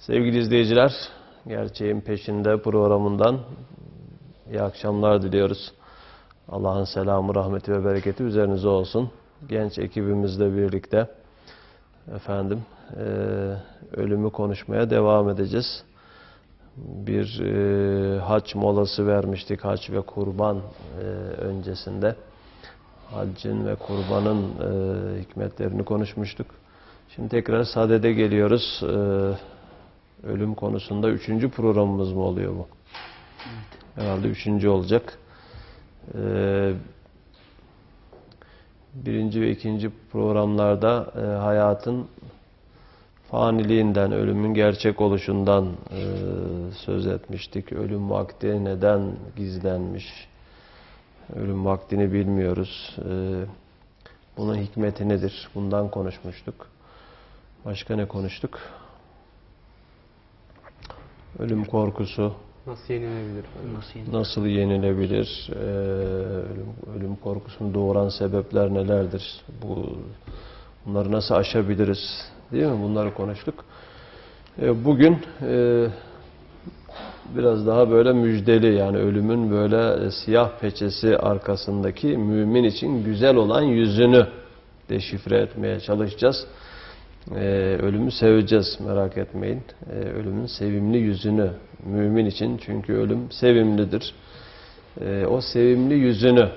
Sevgili izleyiciler, Gerçeğin Peşinde programından iyi akşamlar diliyoruz. Allah'ın selamı, rahmeti ve bereketi üzerinize olsun. Genç ekibimizle birlikte efendim e, ölümü konuşmaya devam edeceğiz. Bir e, haç molası vermiştik haç ve kurban e, öncesinde. Haccın ve kurbanın e, hikmetlerini konuşmuştuk. Şimdi tekrar sadede geliyoruz. E, ölüm konusunda üçüncü programımız mı oluyor bu? Herhalde üçüncü olacak. Ee, birinci ve ikinci programlarda e, hayatın faniliğinden, ölümün gerçek oluşundan e, söz etmiştik. Ölüm vakti neden gizlenmiş? Ölüm vaktini bilmiyoruz. E, bunun hikmeti nedir? Bundan konuşmuştuk. Başka ne konuştuk? Ölüm korkusu, Nasıl yenilebilir? Nasıl yeni? nasıl yenilebilir? Ee, ölüm, ölüm korkusunu doğuran sebepler nelerdir? Bu bunları nasıl aşabiliriz? Değil mi? Bunları konuştuk. Ee, bugün e, biraz daha böyle müjdeli yani ölümün böyle siyah peçesi arkasındaki mümin için güzel olan yüzünü deşifre etmeye çalışacağız. Ee, ölümü seveceğiz merak etmeyin. Ee, ölümün sevimli yüzünü mümin için çünkü ölüm sevimlidir. Ee, o sevimli yüzünü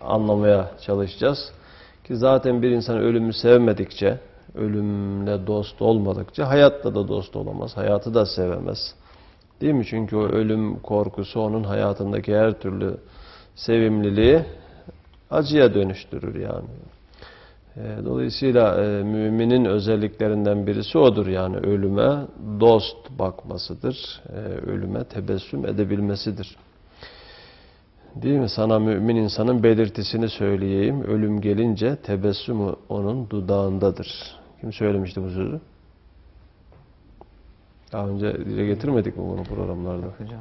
anlamaya çalışacağız. Ki zaten bir insan ölümü sevmedikçe, ölümle dost olmadıkça hayatla da dost olamaz, hayatı da sevemez. Değil mi? Çünkü o ölüm korkusu onun hayatındaki her türlü sevimliliği acıya dönüştürür yani. E, Dolayısıyla e, müminin özelliklerinden birisi odur yani ölüme dost bakmasıdır, e, ölüme tebessüm edebilmesidir. Değil mi? Sana mümin insanın belirtisini söyleyeyim. Ölüm gelince tebessüm onun dudağındadır. Kim söylemişti bu sözü? Daha önce dile getirmedik mi bunu programlarda? Hocam.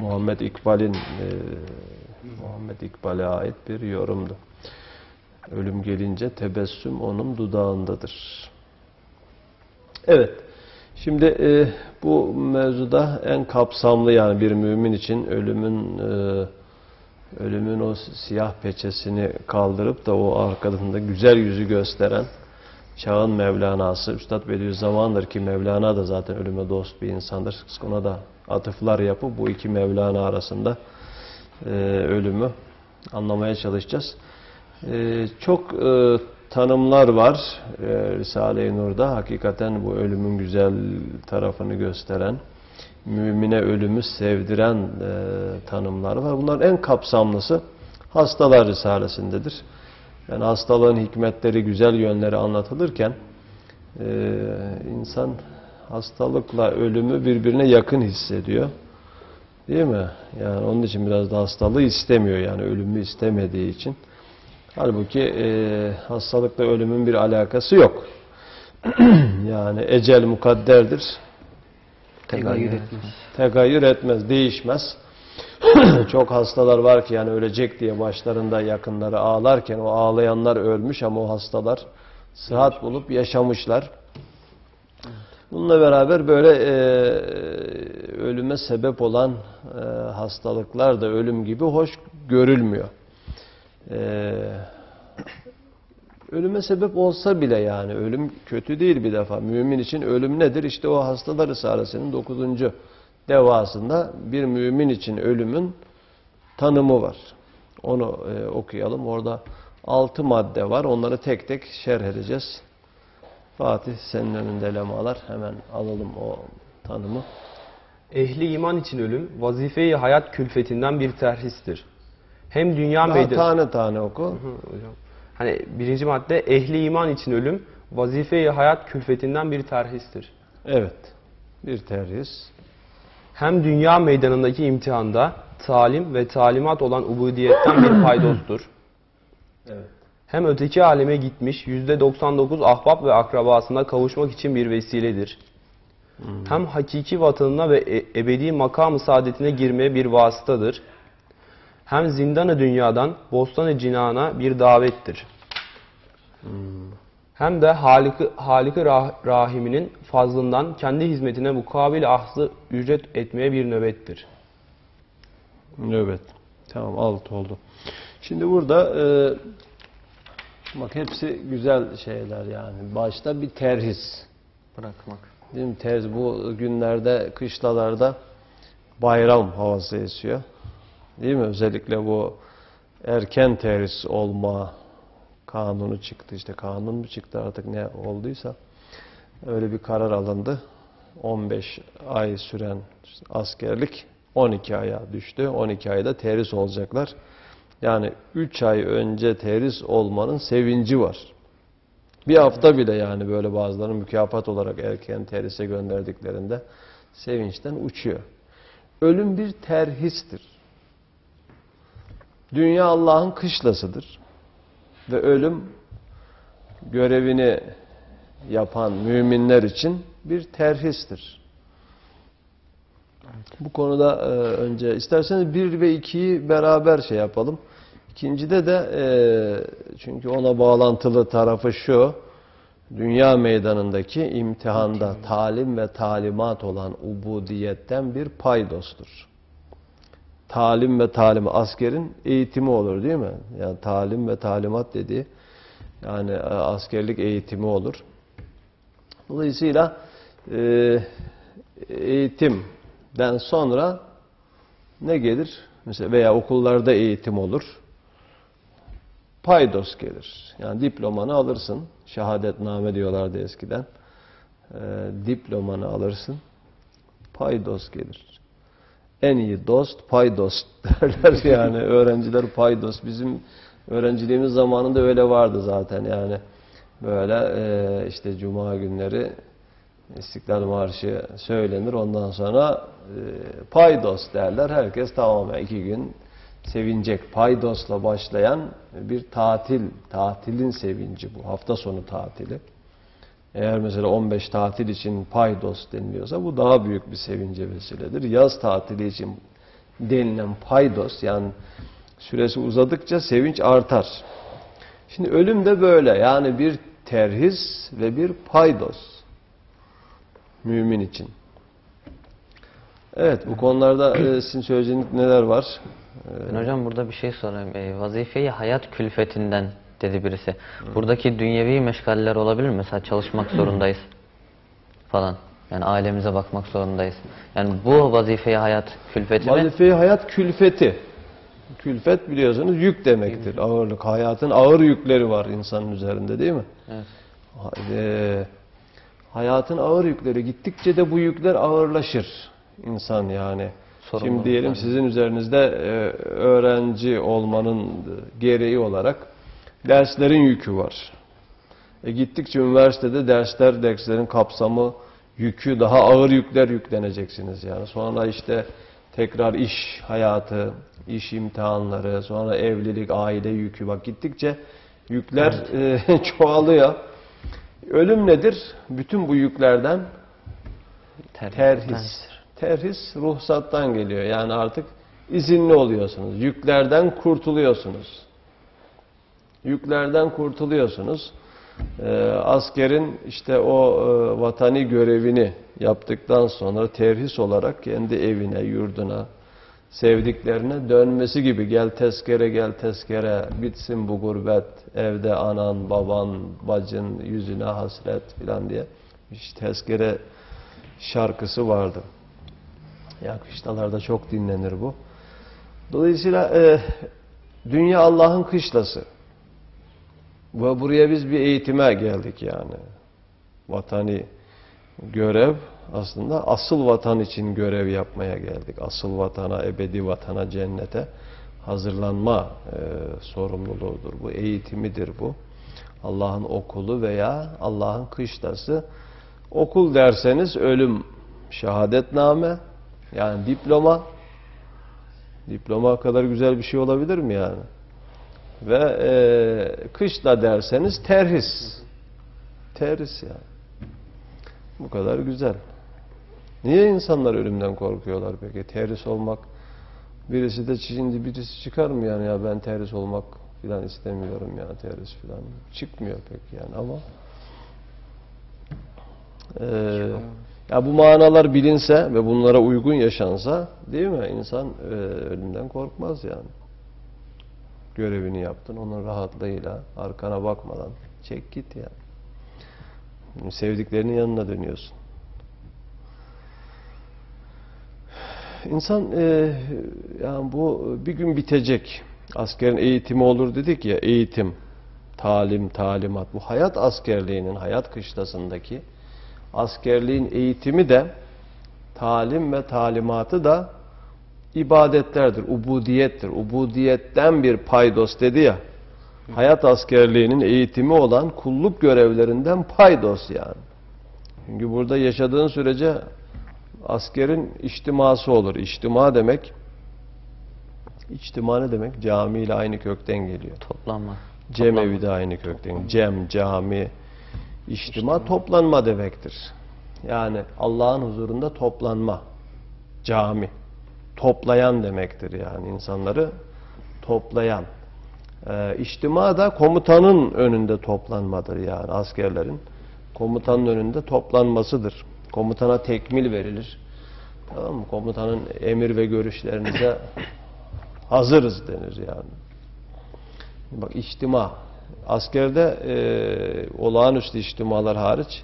Muhammed İkbal'in e, Muhammed İkbal'e ait bir yorumdu. Ölüm gelince tebessüm onun dudağındadır. Evet. Şimdi e, bu mevzuda en kapsamlı yani bir mümin için ölümün e, ölümün o siyah peçesini kaldırıp da o arkasında güzel yüzü gösteren çağın Mevlana'sı Üstad Bediüzzaman'dır ki Mevlana da zaten ölüme dost bir insandır. Ona da atıflar yapıp bu iki Mevlana arasında e, ölümü anlamaya çalışacağız. E, çok e, tanımlar var e, Risale-i Nur'da. Hakikaten bu ölümün güzel tarafını gösteren, mümine ölümü sevdiren e, tanımlar var. Bunların en kapsamlısı Hastalar Risalesindedir. Yani hastalığın hikmetleri, güzel yönleri anlatılırken e, insan hastalıkla ölümü birbirine yakın hissediyor. Değil mi? Yani onun için biraz da hastalığı istemiyor yani ölümü istemediği için. Halbuki e, hastalıkla ölümün bir alakası yok. yani ecel mukadderdir. Tegayyür etmez. Tegayyür etmez, değişmez. Çok hastalar var ki yani ölecek diye başlarında yakınları ağlarken o ağlayanlar ölmüş ama o hastalar sıhhat bulup yaşamışlar. Bununla beraber böyle e, ölüme sebep olan e, hastalıklar da ölüm gibi hoş görülmüyor. E, ölüme sebep olsa bile yani ölüm kötü değil bir defa. Mümin için ölüm nedir? İşte o hastalar risalesinin 9. devasında bir mümin için ölümün tanımı var. Onu e, okuyalım. Orada 6 madde var. Onları tek tek şerh edeceğiz. Fatih senin önünde lemalar. Hemen alalım o tanımı. Ehli iman için ölüm, vazife-i hayat külfetinden bir terhistir. Hem dünya Daha tane tane oku. hocam. Hani birinci madde ehli iman için ölüm, vazife-i hayat külfetinden bir terhistir. Evet. Bir terhis. Hem dünya meydanındaki imtihanda talim ve talimat olan ubudiyetten bir paydostur. Evet. Hem öteki aleme gitmiş %99 ahbap ve akrabasına kavuşmak için bir vesiledir. Hem hakiki vatanına ve e- ebedi makam-ı saadetine girmeye bir vasıtadır. Hem zindanı dünyadan bostan-ı cinana bir davettir. hem de Halık-ı Rah- Rahim'inin fazlından kendi hizmetine mukabil ahzı ücret etmeye bir nöbettir. Nöbet. Tamam alt oldu. Şimdi burada e, bak hepsi güzel şeyler yani. Başta bir terhis. Bırakmak. Değil mi? Terz bu günlerde kışlalarda bayram havası esiyor. Değil mi? Özellikle bu erken terhis olma kanunu çıktı. işte kanun mu çıktı artık ne olduysa öyle bir karar alındı. 15 ay süren askerlik 12 aya düştü. 12 ayda terhis olacaklar. Yani 3 ay önce terhis olmanın sevinci var. Bir hafta bile yani böyle bazılarının mükafat olarak erken terhise gönderdiklerinde sevinçten uçuyor. Ölüm bir terhistir. Dünya Allah'ın kışlasıdır. Ve ölüm görevini yapan müminler için bir terhistir. Bu konuda e, önce isterseniz bir ve ikiyi beraber şey yapalım. İkincide de e, çünkü ona bağlantılı tarafı şu. Dünya meydanındaki imtihanda talim ve talimat olan ubudiyetten bir paydostur. Talim ve talim askerin eğitimi olur değil mi? Yani talim ve talimat dediği yani e, askerlik eğitimi olur. Dolayısıyla e, eğitimden sonra ne gelir? Mesela veya okullarda eğitim olur. Paydos gelir. Yani diplomanı alırsın. Şehadetname diyorlardı eskiden. Ee, diplomanı alırsın. Paydos gelir. En iyi dost paydos derler yani. Öğrenciler paydos. Bizim öğrenciliğimiz zamanında öyle vardı zaten yani. Böyle e, işte cuma günleri İstiklal Marşı söylenir. Ondan sonra e, paydos derler. Herkes tamamen iki gün sevinecek. Paydosla başlayan bir tatil. Tatilin sevinci bu. Hafta sonu tatili. Eğer mesela 15 tatil için paydos deniliyorsa bu daha büyük bir sevince vesiledir. Yaz tatili için denilen paydos yani süresi uzadıkça sevinç artar. Şimdi ölüm de böyle yani bir terhis ve bir paydos mümin için. Evet bu konularda e, sizin söyleyeceğiniz neler var? Ben hocam burada bir şey sorayım. E, vazifeyi hayat külfetinden dedi birisi. Buradaki dünyevi meşgaller olabilir mi? Mesela çalışmak zorundayız falan. Yani ailemize bakmak zorundayız. Yani bu vazifeyi hayat külfeti mi? Vazifeyi hayat külfeti. Külfet biliyorsunuz yük demektir. Ağırlık. Hayatın ağır yükleri var insanın üzerinde değil mi? Evet. Ha- hayatın ağır yükleri gittikçe de bu yükler ağırlaşır insan yani. Şimdi Sorumluluklar. diyelim sizin üzerinizde e, öğrenci olmanın gereği olarak derslerin yükü var. E gittikçe üniversitede dersler, derslerin kapsamı, yükü daha ağır yükler yükleneceksiniz yani. Sonra işte tekrar iş hayatı, iş imtihanları, sonra evlilik, aile yükü. Bak gittikçe yükler e, çoğalıyor. Ölüm nedir? Bütün bu yüklerden Ter- terhis. Terhis ruhsattan geliyor. Yani artık izinli oluyorsunuz. Yüklerden kurtuluyorsunuz. Yüklerden kurtuluyorsunuz. Ee, askerin işte o e, vatani görevini yaptıktan sonra terhis olarak kendi evine, yurduna, sevdiklerine dönmesi gibi gel tezkere gel tezkere bitsin bu gurbet evde anan baban bacın yüzüne hasret filan diye bir tezkere şarkısı vardı. Ya kışlalarda çok dinlenir bu. Dolayısıyla e, dünya Allah'ın kışlası. Ve buraya biz bir eğitime geldik yani. Vatani görev aslında asıl vatan için görev yapmaya geldik. Asıl vatana, ebedi vatana, cennete hazırlanma e, sorumluluğudur. Bu eğitimidir bu. Allah'ın okulu veya Allah'ın kışlası. Okul derseniz ölüm şehadetname yani diploma diploma kadar güzel bir şey olabilir mi yani? Ve e, kışla derseniz terhis. Terhis yani. Bu kadar güzel. Niye insanlar ölümden korkuyorlar peki? Terhis olmak birisi de şimdi birisi çıkar mı yani ya ben terhis olmak filan istemiyorum ya terhis filan. Çıkmıyor pek yani ama Ee, ya bu manalar bilinse ve bunlara uygun yaşansa değil mi? İnsan e, ölümden korkmaz yani. Görevini yaptın onun rahatlığıyla arkana bakmadan çek git yani. Sevdiklerinin yanına dönüyorsun. İnsan e, yani bu bir gün bitecek. Askerin eğitimi olur dedik ya eğitim, talim, talimat. Bu hayat askerliğinin hayat kışlasındaki askerliğin eğitimi de talim ve talimatı da ibadetlerdir, ubudiyettir. Ubudiyetten bir paydos dedi ya. Hayat askerliğinin eğitimi olan kulluk görevlerinden paydos yani. Çünkü burada yaşadığın sürece askerin içtiması olur. İçtima demek İçtima ne demek? Cami ile aynı kökten geliyor. Toplanma. Cemevi de aynı kökten. Cem, cami, içtima toplanma demektir. Yani Allah'ın huzurunda toplanma. Cami. Toplayan demektir yani insanları toplayan. Ee, içtima da komutanın önünde toplanmadır yani askerlerin. Komutanın önünde toplanmasıdır. Komutana tekmil verilir. Tamam mı? Komutanın emir ve görüşlerinize hazırız denir yani. Bak içtima. Askerde e, olağanüstü içtimalar hariç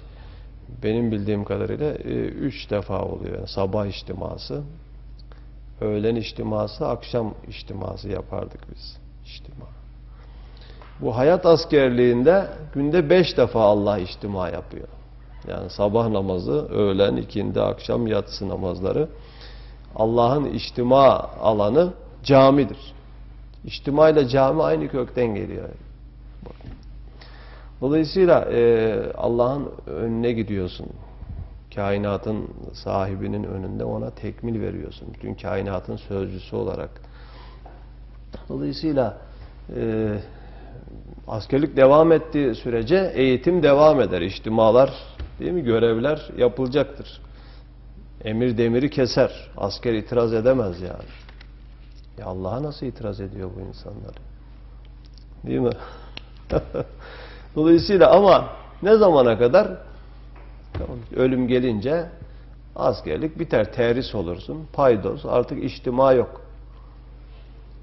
benim bildiğim kadarıyla e, üç defa oluyor. Yani sabah içtiması, öğlen içtiması, akşam içtiması yapardık biz. İçtima. Bu hayat askerliğinde günde beş defa Allah içtima yapıyor. Yani sabah namazı, öğlen, ikindi, akşam yatsı namazları. Allah'ın içtima alanı camidir. İçtima ile cami aynı kökten geliyor. Dolayısıyla e, Allah'ın önüne gidiyorsun. Kainatın sahibinin önünde ona tekmil veriyorsun. Bütün kainatın sözcüsü olarak. Dolayısıyla e, askerlik devam ettiği sürece eğitim devam eder. İçtimalar, değil mi? Görevler yapılacaktır. Emir demiri keser. Asker itiraz edemez yani. Ya Allah'a nasıl itiraz ediyor bu insanlar? Değil mi? Dolayısıyla ama ne zamana kadar? Ölüm gelince askerlik biter. Terhis olursun. Paydos. Artık içtima yok.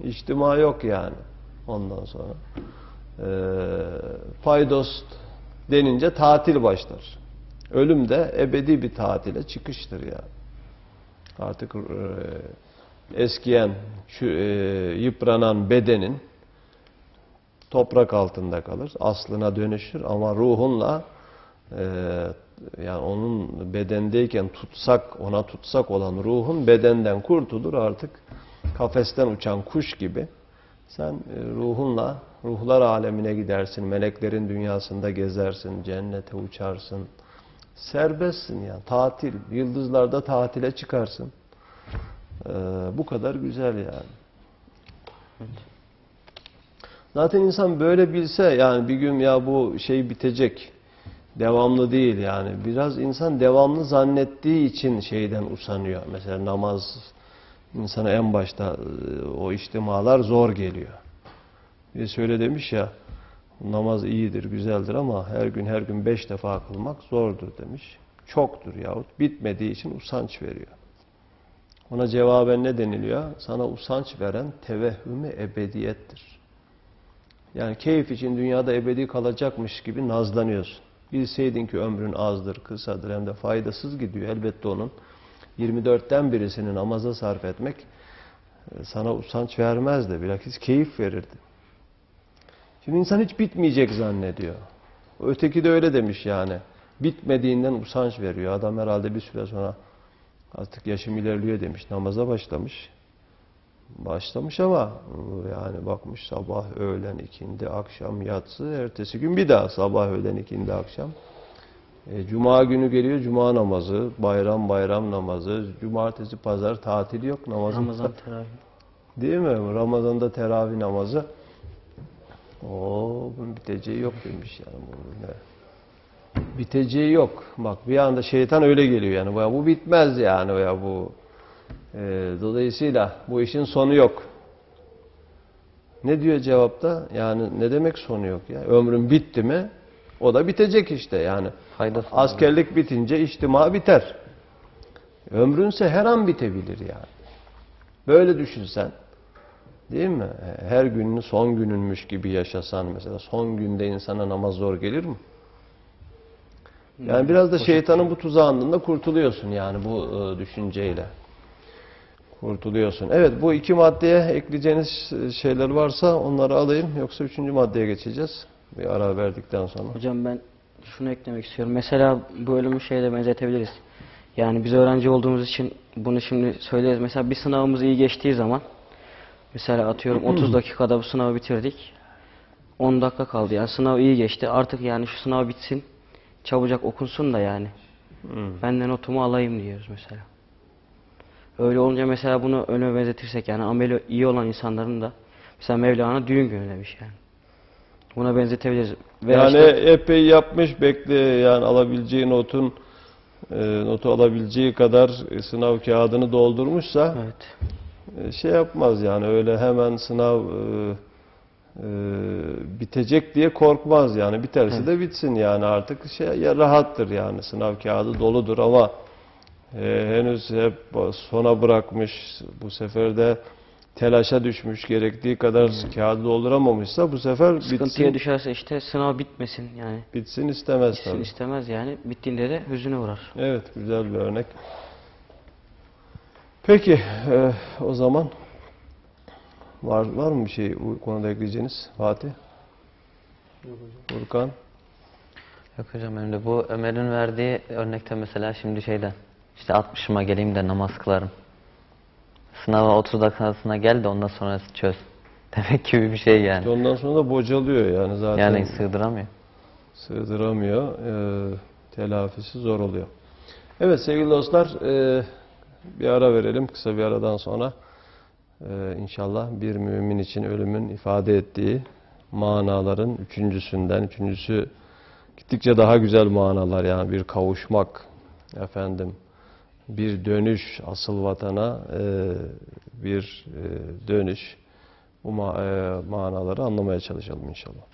İçtima yok yani. Ondan sonra. Ee, paydos denince tatil başlar. Ölüm de ebedi bir tatile çıkıştır yani. Artık e, eskiyen, şu, e, yıpranan bedenin toprak altında kalır. Aslına dönüşür ama ruhunla e, yani onun bedendeyken tutsak, ona tutsak olan ruhun bedenden kurtulur artık kafesten uçan kuş gibi. Sen e, ruhunla ruhlar alemine gidersin, meleklerin dünyasında gezersin, cennete uçarsın. Serbestsin yani, tatil. Yıldızlarda tatile çıkarsın. Ee, bu kadar güzel yani. Zaten insan böyle bilse yani bir gün ya bu şey bitecek. Devamlı değil yani. Biraz insan devamlı zannettiği için şeyden usanıyor. Mesela namaz insana en başta e, o içtimalar zor geliyor. Bir şöyle demiş ya namaz iyidir, güzeldir ama her gün her gün beş defa kılmak zordur demiş. Çoktur yahut bitmediği için usanç veriyor. Ona cevaben ne deniliyor? Sana usanç veren tevehhümü ebediyettir. Yani keyif için dünyada ebedi kalacakmış gibi nazlanıyorsun. Bilseydin ki ömrün azdır, kısadır hem de faydasız gidiyor. Elbette onun 24'ten birisini namaza sarf etmek e, sana usanç vermezdi. Bilakis keyif verirdi. Şimdi insan hiç bitmeyecek zannediyor. Öteki de öyle demiş yani. Bitmediğinden usanç veriyor. Adam herhalde bir süre sonra artık yaşım ilerliyor demiş. Namaza başlamış. Başlamış ama yani bakmış sabah, öğlen, ikindi, akşam, yatsı, ertesi gün bir daha sabah, öğlen, ikindi, akşam. E, Cuma günü geliyor Cuma namazı, bayram bayram namazı, cumartesi pazar tatil yok namazın. Ramazan teravih. Değil mi? Ramazan'da teravih namazı. O bunun biteceği yok demiş yani. Bu ne? Biteceği yok. Bak bir anda şeytan öyle geliyor yani. Bu, bu bitmez yani ya bu. Ee, dolayısıyla bu işin sonu yok. Ne diyor cevapta? Yani ne demek sonu yok ya? Ömrün bitti mi? O da bitecek işte yani. Faydası Askerlik bitince içtima biter. Ömrünse her an bitebilir yani. Böyle düşünsen. Değil mi? Her gününü son gününmüş gibi yaşasan mesela. Son günde insana namaz zor gelir mi? Yani biraz da şeytanın bu tuzağından da kurtuluyorsun yani bu e, düşünceyle. Kurtuluyorsun. Evet bu iki maddeye ekleyeceğiniz şeyler varsa onları alayım. Yoksa üçüncü maddeye geçeceğiz. Bir ara verdikten sonra. Hocam ben şunu eklemek istiyorum. Mesela bu ölümü şeyle benzetebiliriz. Yani biz öğrenci olduğumuz için bunu şimdi söyleriz. Mesela bir sınavımız iyi geçtiği zaman mesela atıyorum 30 dakikada bu sınavı bitirdik. 10 dakika kaldı. Yani sınav iyi geçti. Artık yani şu sınav bitsin. Çabucak okunsun da yani. Ben de notumu alayım diyoruz mesela. Öyle olunca mesela bunu öne benzetirsek yani ameli iyi olan insanların da mesela Mevlana düğün günü demiş yani. Buna benzetebiliriz. Veya Yani işte- epey yapmış bekle yani alabileceği notun e, notu alabileceği kadar sınav kağıdını doldurmuşsa Evet. e, şey yapmaz yani öyle hemen sınav e, e, bitecek diye korkmaz yani biterse de bitsin yani artık şey ya rahattır yani sınav kağıdı doludur ama e, henüz hep sona bırakmış bu sefer de telaşa düşmüş gerektiği kadar kağıdı dolduramamışsa bu sefer Sıkıntıya bitsin, düşerse işte sınav bitmesin yani. bitsin istemez Bitsin tabii. istemez yani. Bittiğinde de hüzüne uğrar. Evet, güzel bir örnek. Peki, e, o zaman var var mı bir şey bu konuda ekleyeceğiniz Fatih? Furkan? Yok hocam benim de bu Ömer'in verdiği örnekte mesela şimdi şeyden işte 60'ıma geleyim de namaz kılarım. Sınava 30 dakikasına gel de ondan sonra çöz. Demek gibi bir şey yani. Ondan sonra da bocalıyor yani zaten Yani sığdıramıyor. sığdıramıyor. e, telafisi zor oluyor. Evet sevgili dostlar, e, bir ara verelim. Kısa bir aradan sonra e, inşallah bir mümin için ölümün ifade ettiği manaların üçüncüsünden, üçüncüsü gittikçe daha güzel manalar yani bir kavuşmak efendim bir dönüş asıl vatana e, bir e, dönüş bu e, manaları anlamaya çalışalım inşallah.